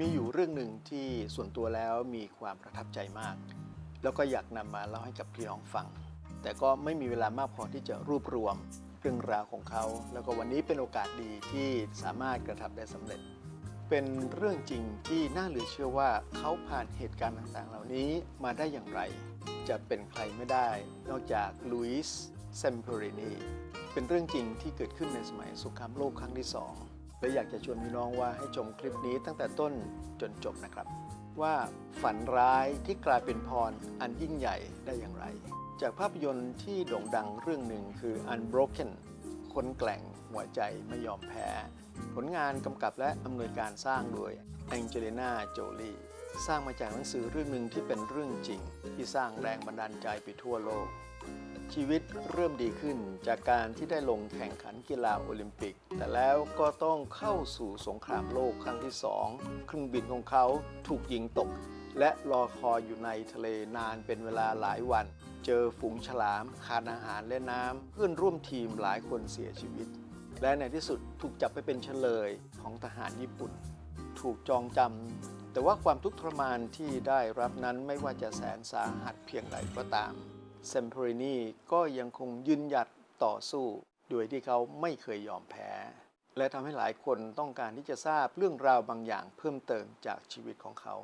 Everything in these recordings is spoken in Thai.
มีอยู่เรื่องหนึ่งที่ส่วนตัวแล้วมีความประทับใจมาก แล้วก็อยากนำมาเล่าให้กับพี่น้องฟัง แต่ก็ไม่มีเวลามากพอที่จะรวบรวมเรื่องราวของเขา แล้วก็วันนี้เป็นโอกาสดีที่สามารถกระทำได้สำเร็จ เป็นเรื่องจริงที่น่าเหลือเชื่อว่าเขาผ่านเหตุการณ์ต่างๆ เหล่านี้มาได้อย่างไร จะเป็นใครไม่ได้ นอกจากลุยส์เซมเพอรินีเป็นเรื่องจริงที่เกิดขึ้นในสมัยสงครามโลกครั้งที่สอง และอยากจะชวนพี่น้องว่าให้ชมคลิปนี้ตั้งแต่ต้นจนจบนะครับ ว่าฝันร้ายที่กลายเป็นพรอันยิ่งใหญ่ได้อย่างไร จากภาพยนตร์ที่โด่งดังเรื่องหนึ่งคือ Unbroken คนแกล่งหัวใจไม่ยอมแพ้ ผลงานกำกับและอำนวยการสร้างโดยแองเจลิน่าโจลีสร้างมาจากหนังสือเรื่องหนึ่งที่เป็นเรื่องจริง ที่สร้างแรงบันดาลใจไปทั่วโลก ชีวิตเริ่มดีขึ้นจากการที่ได้ลงแข่งขันกีฬาโอลิมปิก แต่แล้วก็ต้องเข้าสู่สงครามโลกครั้งที่สองเครื่องบินของเขาถูกยิงตก และรอคอยอยู่ในทะเลนานเป็นเวลาหลายวัน เจอฝูงฉลามขาดอาหารและน้ำเพื่อนร่วมทีมหลายคนเสียชีวิต และในที่สุดถูกจับไปเป็นเฉลยของทหารญี่ปุ่น ถูกจองจำแต่ว่าความทุกข์ทรมานที่ได้รับนั้นไม่ว่าจะแสนสาหัสเพียงใดก็ตาม เซมเพอรินีก็ยังคงยืนหยัดต่อสู้ โดยที่เขาไม่เคยยอมแพ้ และทำให้หลายคนต้องการที่จะทราบเรื่องราวบางอย่างเพิ่มเติมจากชีวิตของเขา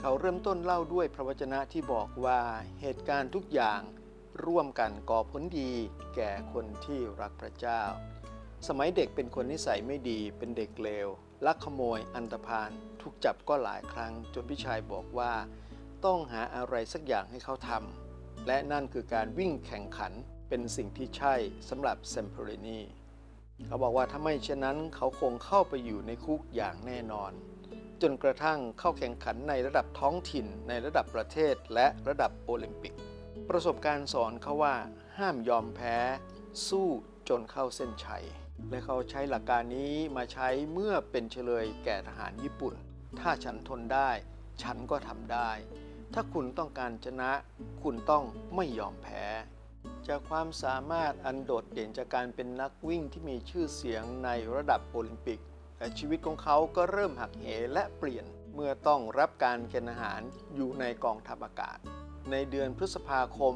เขาเริ่มต้นเล่าด้วยพระวจนะที่บอกว่าเหตุการณ์ทุกอย่างร่วมกันก่อผลดีแก่คนที่รักพระเจ้า สมัยเด็กเป็นคนนิสัยไม่ดีเป็นเด็กเลว ลักขโมยอันตพาลถูกจับก็หลายครั้ง จนพี่ชายบอกว่า ต้องหาอะไรสักอย่างให้เขาทำและนั่นคือการวิ่งแข่งขันเป็นสิ่งที่ใช่สำหรับเซมเพอรินีเขาบอกว่าถ้าไม่เช่นนั้นเขาคงเข้าไปอยู่ในคุกอย่างแน่นอน จนกระทั่งเข้าแข่งขันในระดับท้องถิ่น ในระดับประเทศและระดับโอลิมปิก ประสบการณ์สอนเขาว่า ห้ามยอมแพ้ สู้จนเข้าเส้นชัย และเขาใช้หลักการนี้มาใช้เมื่อเป็นเฉลยแก่ทหารญี่ปุ่น ถ้าฉันทนได้ ฉันก็ทำได้ ถ้าคุณต้องการชนะ คุณต้องไม่ยอมแพ้ จากความสามารถอันโดดเด่นจากการเป็นนักวิ่งที่มีชื่อเสียงในระดับโอลิมปิกแต่ชีวิตของเขาก็เริ่มหักเหและเปลี่ยนเมื่อต้องรับการเกณฑ์อาหารอยู่ในกองทัพอากาศ ในเดือนพฤษภาคม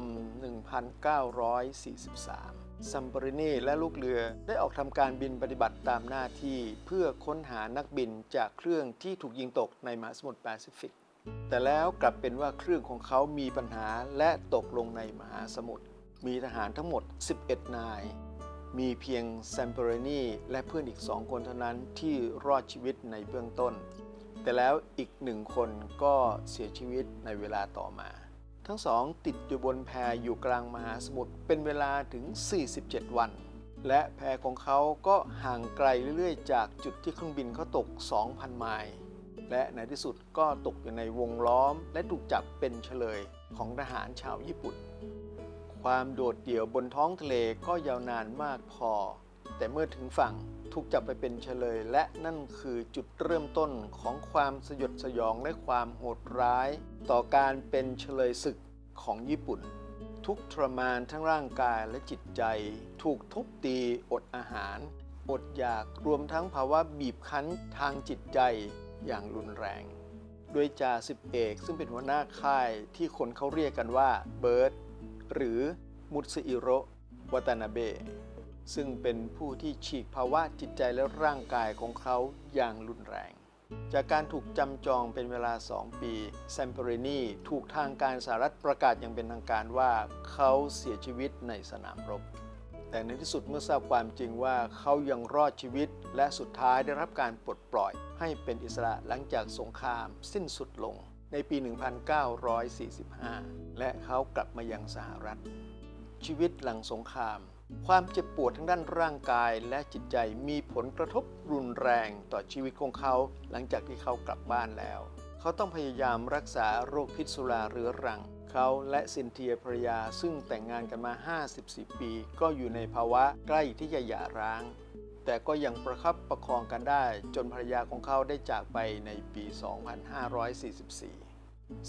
1943 ซัมปรินีและลูกเรือได้ออกทำการบินปฏิบัติตามหน้าที่เพื่อค้นหานักบินจากเครื่องที่ถูกยิงตกในมหาสมุทรแปซิฟิก แต่แล้วกลับเป็นว่าเครื่องของเขามีปัญหาและตกลงในมหาสมุทร มีทหารทั้งหมด 11 นาย มีเพียงแซมปร์นีและเพื่อนอีกสองคนเท่านั้นที่รอดชีวิตในเบื้องต้น แต่แล้วอีกหนึ่งคนก็เสียชีวิตในเวลาต่อมา ทั้งสองติดอยู่บนแพอยู่กลางมหาสมุทรเป็นเวลาถึง 47 วัน และแพของเขาก็ห่างไกลเรื่อยๆ จากจุดที่เครื่องบินเขาตก 2,000 ไมล์และในที่สุดก็ตกอยู่ในวงล้อม และถูกจับเป็นเฉลยของทหารชาวญี่ปุ่น ความโดดเดี่ยวบนท้องทะเลก็ยาวนานมากพอ แต่เมื่อถึงฝั่งถูกจับไปเป็นเฉลย และนั่นคือจุดเริ่มต้นของความสยดสยองและความโหดร้าย ต่อการเป็นเฉลยศึกของญี่ปุ่น ทุกทรมานทั้งร่างกายและจิตใจ ถูกทุบตีอดอาหาร อดอยากรวมทั้งภาวะบีบคั้นทางจิตใจอย่างรุนแรงโดยจ่าสิบเอกซึ่งเป็นหัวหน้าค่ายที่คนเขาเรียกกันว่าเบิร์ดหรือมุตสึอิโรวัตานาเบะ ซึ่งเป็นผู้ที่ฉีกภาวะจิตใจและร่างกายของเขาอย่างรุนแรง จากการถูกจำจองเป็นเวลา 2 ปีแซมเปอรินีถูกทางการสหรัฐประกาศอย่างเป็นทางการว่าเขาเสียชีวิตในสนามรบ แต่ในที่สุดเมื่อทราบความจริงว่าเขายังรอดชีวิต และสุดท้ายได้รับการปลดปล่อย ให้เป็นอิสระหลังจากสงครามสิ้นสุดลงในปี 1945 และเขากลับมายังสหรัฐ ชีวิตหลังสงคราม ความเจ็บปวดทั้งด้านร่างกายและจิตใจมีผลกระทบรุนแรงต่อชีวิตของเขา หลังจากที่เขากลับบ้านแล้ว เขาต้องพยายามรักษาโรคพิษสุราเรื้อรัง เขาและซินเทียภรรยาซึ่งแต่งงานกันมา 54 ปี ก็อยู่ในภาวะใกล้ที่จะหย่าร้าง แต่ก็ยังประคับประคองกันได้ จนภรรยาของเขาได้จากไปในปี 2544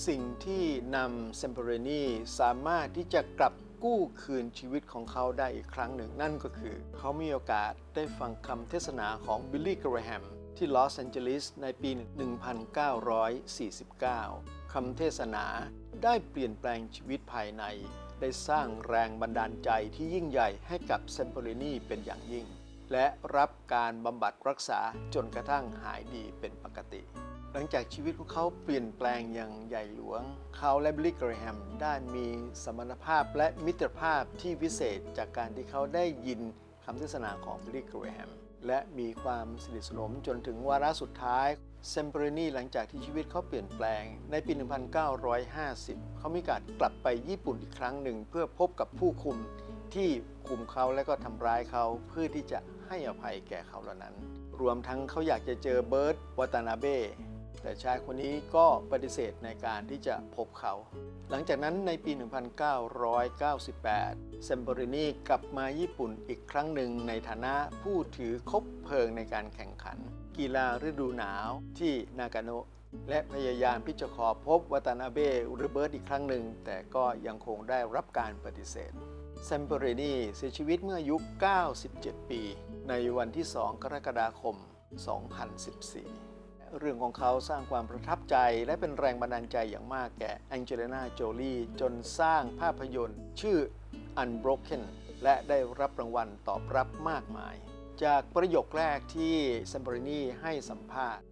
สิ่งที่นำเซมเปอรนีสามารถที่จะกลับ กู้คืนชีวิตของเขาได้อีกครั้งหนึ่ง นั่นก็คือ เขามีโอกาสได้ฟังคำเทศนาของบิลลี่กรแฮมที่ลอสแอนเจลิสในปี 1949 คำเทศนาได้เปลี่ยนแปลงชีวิตภายใน ได้สร้างแรงบันดาลใจที่ยิ่งใหญ่ให้กับเซมโปลินีเป็นอย่างยิ่ง และรับการบำบัดรักษาจนกระทั่งหายดีเป็นปกติ หลังจากชีวิตของเขาเปลี่ยนแปลงอย่างใหญ่หลวง เขาและบิลลี่เกรแฮมได้มีสมรรถภาพและมิตรภาพที่วิเศษจากการที่เขาได้ยินคำเทศนาของบิลลี่เกรแฮมและมีความสนิทสนมจนถึงวาระสุดท้ายเซมเปรนีหลังจากที่ชีวิตเขาเปลี่ยนแปลง ในปี 1950 เขามีการกลับไปญี่ปุ่นอีกครั้งหนึ่ง เพื่อพบกับผู้คุมที่คุมเขาและก็ทำร้ายเขาเพื่อที่จะให้อภัยแก่เขาเหล่านั้น รวมทั้งเขาอยากจะเจอเบิร์ตวัตานาเบ แต่ชายคนนี้ก็ปฏิเสธในการที่จะพบเขา หลังจากนั้นในปี 1998 เซมโบรินีกลับมาญี่ปุ่นอีกครั้งหนึ่งในฐานะผู้ถือคบเพลิงในการแข่งขัน กีฬาฤดูหนาวที่นากาโนะและพยายามที่จะขอพบวัตานาเบหรือเบิร์ตอีกครั้งหนึ่ง แต่ก็ยังคงได้รับการปฏิเสธเซมเปอรินีเสียชีวิตเมื่ออายุ 97 ปี ในวันที่ 2 กรกฎาคม 2014 เรื่องของเขาสร้างความประทับใจ และเป็นแรงบันดาลใจอย่างมากแก่แองเจลิน่าโจลีจนสร้างภาพยนตร์ ชื่อ Unbroken และได้รับรางวัลตอบรับมากมาย จากประโยคแรกที่เซมเปอรินีให้สัมภาษณ์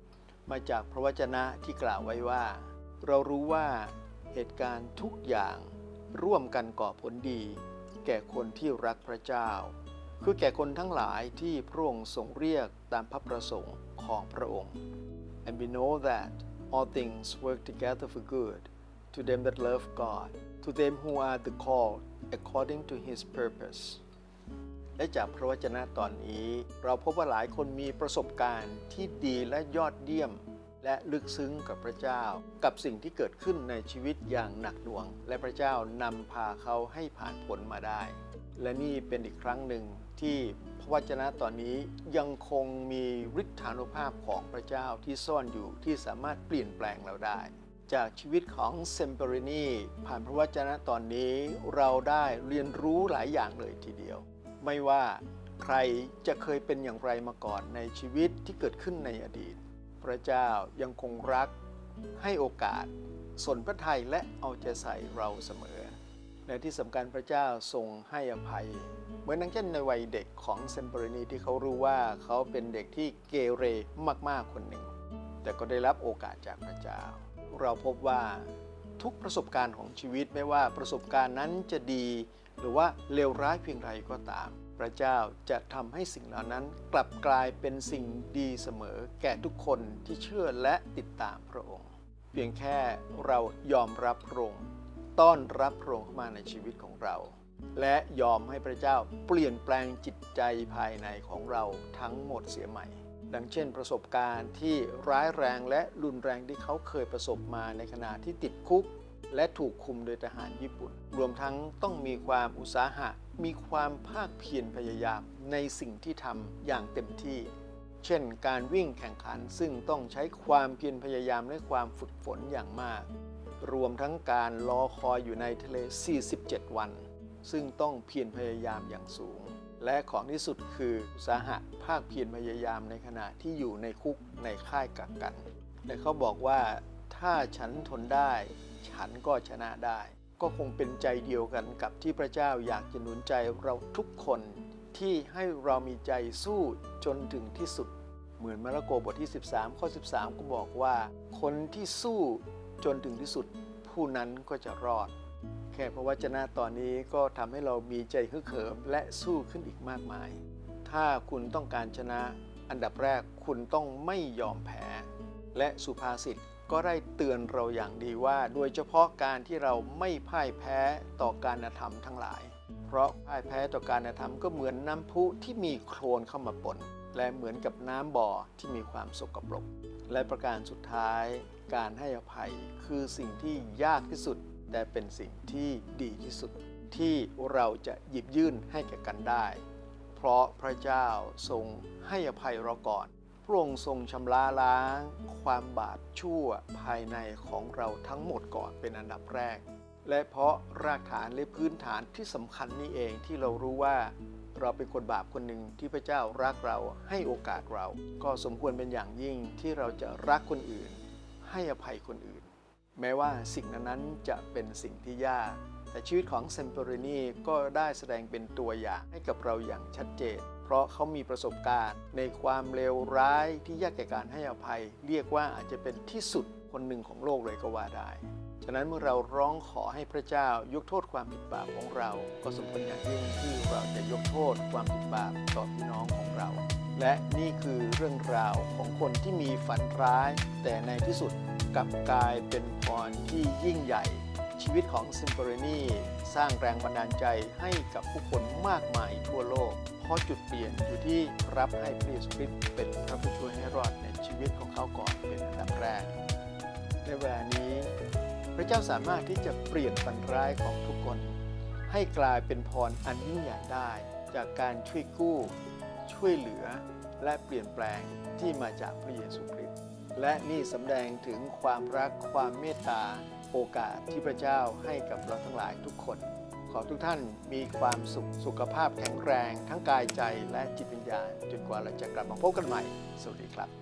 มาจากพระวจนะที่กล่าวไว้ว่า เรารู้ว่าเหตุการณ์ทุกอย่างร่วมกันก่อผลดี แก่คนที่รักพระเจ้า คือแก่คนทั้งหลายที่พระองค์ทรงเรียกตามพระประสงค์ของพระองค์ and we know that all things work together for good to them that love God to them who are the called according to his purpose และจากพระวจนะตอนนี้ เราพบว่าหลายคนมีประสบการณ์ที่ดีและยอดเยี่ยม และลึกซึ้งกับพระเจ้า กับสิ่งที่เกิดขึ้นในชีวิตอย่างหนักหน่วง และพระเจ้านำพาเขาให้ผ่านผลมาได้ และนี่เป็นอีกครั้งหนึ่งที่ วจนะตอนนี้ยังคงมีฤทธานุภาพของพระเจ้าที่ซ่อนอยู่ที่สามารถเปลี่ยนแปลงเราได้ จากชีวิตของเซมเปอรินีผ่านพระวจนะตอนนี้เราได้เรียนรู้หลายอย่างเลยทีเดียว ไม่ว่าใครจะเคยเป็นอย่างไรมาก่อนในชีวิตที่เกิดขึ้นในอดีต พระเจ้ายังคงรัก ให้โอกาส สนพระทัยและเอาใจใส่เราเสมอ และที่สำคัญพระเจ้าทรงให้อภัย มือนดังเช่นในวัยเด็กของเซมเปอรินีที่เขารู้ว่าเขาเป็นเด็กที่เกเรมากๆคนหนึ่ง แต่ก็ได้รับโอกาสจากพระเจ้า เราพบว่าทุกประสบการณ์ของชีวิตไม่ว่าประสบการณ์นั้นจะดี หรือว่าเลวร้ายเพียงไรก็ตาม พระเจ้าจะทำให้สิ่งเหล่านั้นกลับกลายเป็นสิ่งดีเสมอ แก่ทุกคนที่เชื่อและติดตามพระองค์ เพียงแค่เรายอมรับพระองค์ต้อนรับพระองค์เข้ามาในชีวิตของเรา และยอมให้พระเจ้าเปลี่ยนแปลงจิตใจภายในของเราทั้งหมดเสียใหม่ ดังเช่นประสบการณ์ที่ร้ายแรงและรุนแรงที่เขาเคยประสบมาในขณะที่ติดคุก และถูกคุมโดยทหารญี่ปุ่น รวมทั้งต้องมีความอุตสาหะ มีความภาคเพียรพยายามในสิ่งที่ทำอย่างเต็มที่ เช่น การวิ่งแข่งขันซึ่งต้องใช้ความเพียรพยายามและความฝึกฝนอย่างมาก รวมทั้งการรอคอยอยู่ในทะเล 47 วัน ซึ่งต้องเพียรพยายามอย่างสูง และของที่สุดคืออุตสาหะภาคเพียรพยายามในขณะที่อยู่ในคุกในค่ายกักกัน และเขาบอกว่าถ้าฉันทนได้ ฉันก็ชนะได้ ก็คงเป็นใจเดียวกันกับที่พระเจ้าอยากจะหนุนใจเราทุกคนที่ให้เรามีใจสู้จนถึงที่สุด เหมือนมาระโกบทที่ 13 ข้อ 13 ก็บอกว่า คนที่สู้จนถึงที่สุด ผู้นั้นก็จะรอด แค่พระวจนะตอนนี้ก็ทำให้เรามีใจฮึกเหิมและสู้ขึ้นอีกมากมาย ถ้าคุณต้องการชนะ อันดับแรกคุณต้องไม่ยอมแพ้ และสุภาษิตก็ได้เตือนเราอย่างดีว่า โดยเฉพาะการที่เราไม่พ่ายแพ้ต่อการธรรมทั้งหลาย เพราะพ่ายแพ้ต่อการธรรมก็เหมือนน้ำพุที่มีโคลนเข้ามาปนและเหมือนกับน้ำบ่อที่มีความสกปรก และประการสุดท้าย การให้อภัยคือสิ่งที่ยากที่สุด แต่เป็นสิ่งที่ดีที่สุดที่เราจะหยิบยื่นให้แก่กันได้ เพราะพระเจ้าทรงให้อภัยเราก่อน พระองค์ทรงชำระล้าง ความบาปชั่วภายในของเราทั้งหมดก่อนเป็นอันดับแรก และเพราะรากฐานและพื้นฐานที่สำคัญนี่เองที่เรารู้ว่าเราเป็นคนบาปคนหนึ่งที่พระเจ้ารักเราให้โอกาสเรา ก็สมควรเป็นอย่างยิ่งที่เราจะรักคนอื่น ให้อภัยคนอื่น แม้ว่าสิ่งนั้นจะเป็นสิ่งที่ยาก แต่ชีวิตของเซมเปอรินีก็ได้แสดงเป็นตัวอย่างให้กับเราอย่างชัดเจน เพราะเขามีประสบการณ์ในความเลวร้ายที่ยากแก่การให้อภัย เรียกว่าอาจจะเป็นที่สุดคนหนึ่งของโลกเลยก็ว่าได้ ฉะนั้นเมื่อเราร้องขอให้พระเจ้ายกโทษความผิดบาปของเรา ก็สมควรอย่างยิ่งที่เราจะยกโทษความผิดบาปต่อพี่น้องของเรา และนี่คือเรื่องราวของคนที่มีฝันร้าย แต่ในที่สุด กลับกลายเป็นพรที่ยิ่งใหญ่ ชีวิตของซิมเปอร์นีสร้างแรงบันดาลใจให้กับผู้คนมากมายทั่วโลก เพราะจุดเปลี่ยนอยู่ที่รับให้พระเยซูคริสต์เป็นพระผู้ช่วยให้รอดในชีวิตของเขาก่อนเป็นอันดับแรก ในเวลานี้ พระเจ้าสามารถที่จะเปลี่ยนฝันร้ายของทุกคน ให้กลายเป็นพรอันยิ่งใหญ่ได้ จากการช่วยกู้ ช่วยเหลือและเปลี่ยนแปลงที่มาจากพระเยซูคริสต์ และนี่สำแดงถึงความรักความเมตตา โอกาสที่พระเจ้าให้กับเราทั้งหลายทุกคน ขอทุกท่านมีความสุขสุขภาพแข็งแรง ทั้งกายใจและจิตวิญญาณจนกว่าเราจะกลับมาพบกันใหม่ สวัสดีครับ